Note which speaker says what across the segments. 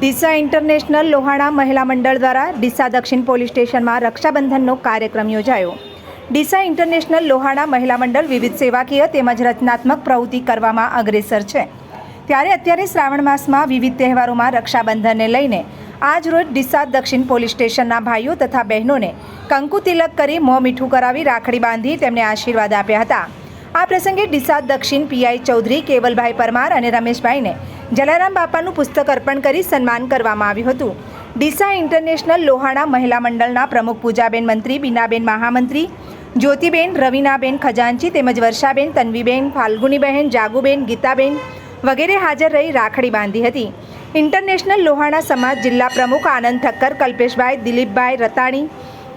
Speaker 1: Deesa international Lohana મહિલા મંડળ દ્વારા ડીસા દક્ષિણ પોલીસ સ્ટેશનમાં રક્ષાબંધનનો કાર્યક્રમ યોજાયો. ડીસા ઇન્ટરનેશનલ લોહાણા મહિલા મંડળ વિવિધ સેવાકીય તેમજ રચનાત્મક પ્રવૃત્તિ કરવામાં અગ્રેસર છે. ત્યારે અત્યારે શ્રાવણ માસમાં વિવિધ તહેવારોમાં રક્ષાબંધનને લઈને આજ રોજ ડીસા દક્ષિણ પોલીસ સ્ટેશનના ભાઈઓ તથા બહેનોને કંકુ તિલક કરી મોં મીઠું કરાવી રાખડી બાંધી તેમને આશીર્વાદ આપ્યા હતા. આ પ્રસંગે ડીસા દક્ષિણ પીઆઈ ચૌધરી કેવલભાઈ પરમાર અને રમેશભાઈને જલારામ બાપાનું પુસ્તક અર્પણ કરી સન્માન કરવામાં આવ્યું હતું. ડીસા ઇન્ટરનેશનલ લોહાણા મહિલા મંડળના પ્રમુખ પૂજાબેન મંત્રી, બીનાબેન મહામંત્રી, જ્યોતિબેન, રવિનાબેન ખજાનચી તેમજ વર્ષાબેન, તન્વીબેન, ફાલ્ગુનીબહેન, જાગુબેન, ગીતાબેન વગેરે હાજર રહી રાખડી બાંધી હતી. ઇન્ટરનેશનલ લોહાણા સમાજ જિલ્લા પ્રમુખ આનંદ ઠક્કર, કલ્પેશભાઈ, દિલીપભાઈ રતાણી,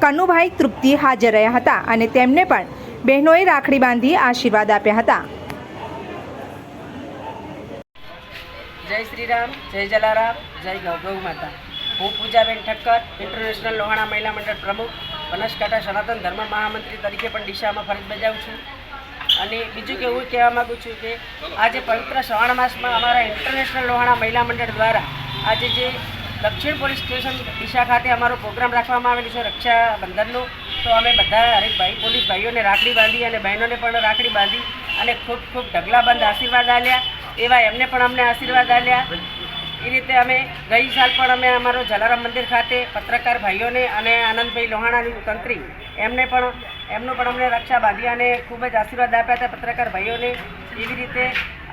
Speaker 1: કનુભાઈ તૃપ્તિ હાજર રહ્યા હતા અને તેમને પણ બહેનોએ રાખડી બાંધી આશીર્વાદ આપ્યા હતા.
Speaker 2: જય શ્રી રામ જય જલારામ, જય ગૌ માતા. હું પૂજાબેન ઠક્કર ઇન્ટરનેશનલ લોહાણા મહિલા મંડળ પ્રમુખ, બનાસકાંઠા સનાતન ધર્મ મહામંત્રી તરીકે પણ દિશામાં ફરજ બજાવું છું. અને બીજું કે હું કહેવા માગું છું કે આજે પવિત્ર શ્રાવણ માસમાં અમારા ઇન્ટરનેશનલ લોહાણા મહિલા મંડળ દ્વારા આજે જે દક્ષિણ પોલીસ સ્ટેશન દિશા ખાતે અમારો પ્રોગ્રામ રાખવામાં આવેલો છે રક્ષાબંધનનો તો અમે બધા હરેક ભાઈ પોલીસ ભાઈઓને રાખડી બાંધી અને બહેનોને પણ રાખડી બાંધી અને ખૂબ ખૂબ ઢગલાબંધ આશીર્વાદ આપ્યા એવા એમને પણ અમને આશીર્વાદ આપ્યા એ રીતે અમે ગઈ સાલ પણ અમે અમારો જલારામ મંદિર ખાતે પત્રકાર ભાઈઓને અને આનંદભાઈ લોહાણાની તંત્રી એમને પણ એમનું પણ અમને રક્ષા બાંધી અને ખૂબ જ આશીર્વાદ આપ્યા હતા પત્રકાર ભાઈઓને. એવી રીતે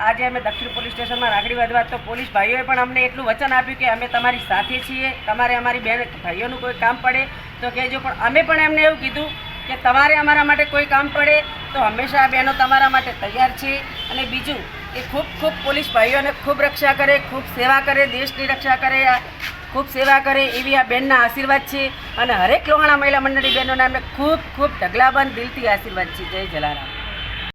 Speaker 2: આજે અમે દક્ષિણ પોલીસ સ્ટેશનમાં રાખડી બાંધવા તો પોલીસ ભાઈઓએ પણ અમને એટલું વચન આપ્યું કે અમે તમારી સાથે છીએ, તમારે અમારી બેન ભાઈઓનું કોઈ કામ પડે. તો કહેજો, પણ અમે પણ એમને એવું કીધું કે તમારે અમારા માટે કોઈ કામ પડે તો હંમેશા આ બહેનો તમારા માટે તૈયાર છે. અને બીજું કે ખૂબ ખૂબ પોલીસ ભાઈઓને ખૂબ રક્ષા કરે, ખૂબ સેવા કરે, દેશની રક્ષા કરે ખૂબ સેવા કરે એવી આ બેનના આશીર્વાદ છે. અને હરેક લોહાણા મહિલા મંડળી બહેનોના અમને ખૂબ ખૂબ ઢગલાબંધ દિલથી આશીર્વાદ છે. જય જલારામ.